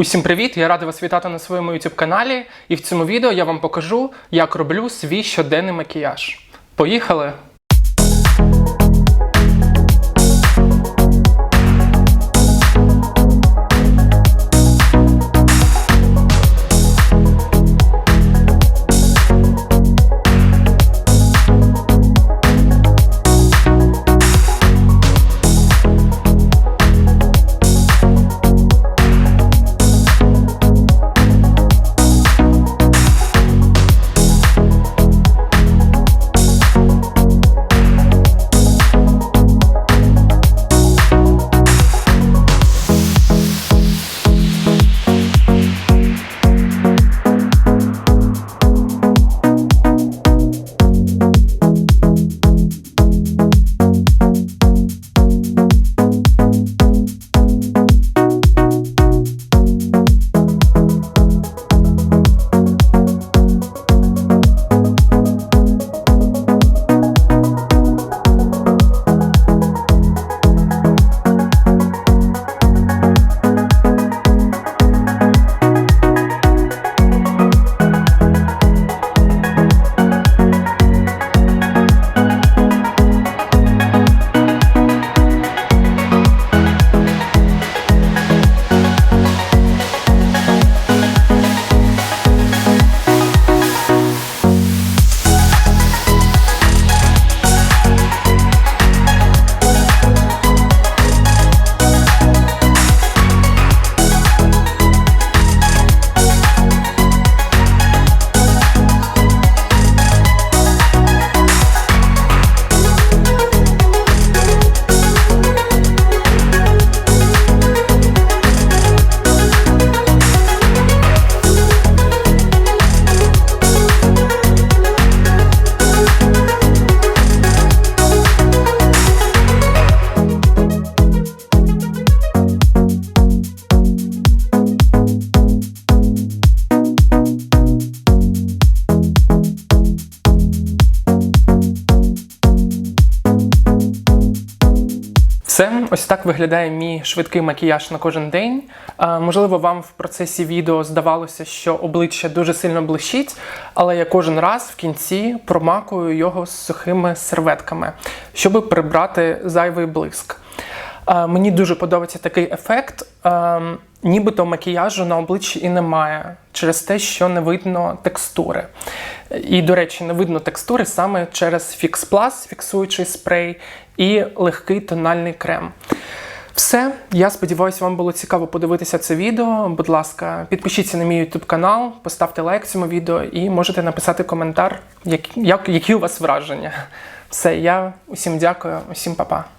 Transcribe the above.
Усім привіт! Я радий вас вітати на своєму YouTube каналі. І в цьому відео я вам покажу, як роблю свій щоденний макіяж. Поїхали! Все, ось так виглядає мій швидкий макіяж на кожен день. Е, можливо, вам в процесі відео здавалося, що обличчя дуже сильно блищить, але я кожен раз в кінці промакую його з сухими серветками, щоб прибрати зайвий блиск. Мені дуже подобається такий ефект. Нібито макіяжу на обличчі і немає через те, що не видно текстури. І, до речі, не видно текстури саме через Fix Plus, фіксуючий спрей, і легкий тональний крем. Все, я сподіваюся, вам було цікаво подивитися це відео. Будь ласка, підпишіться на мій YouTube канал, поставте лайк цьому відео і можете написати коментар, як, як, які у вас враження. Все, я усім дякую, усім па-па.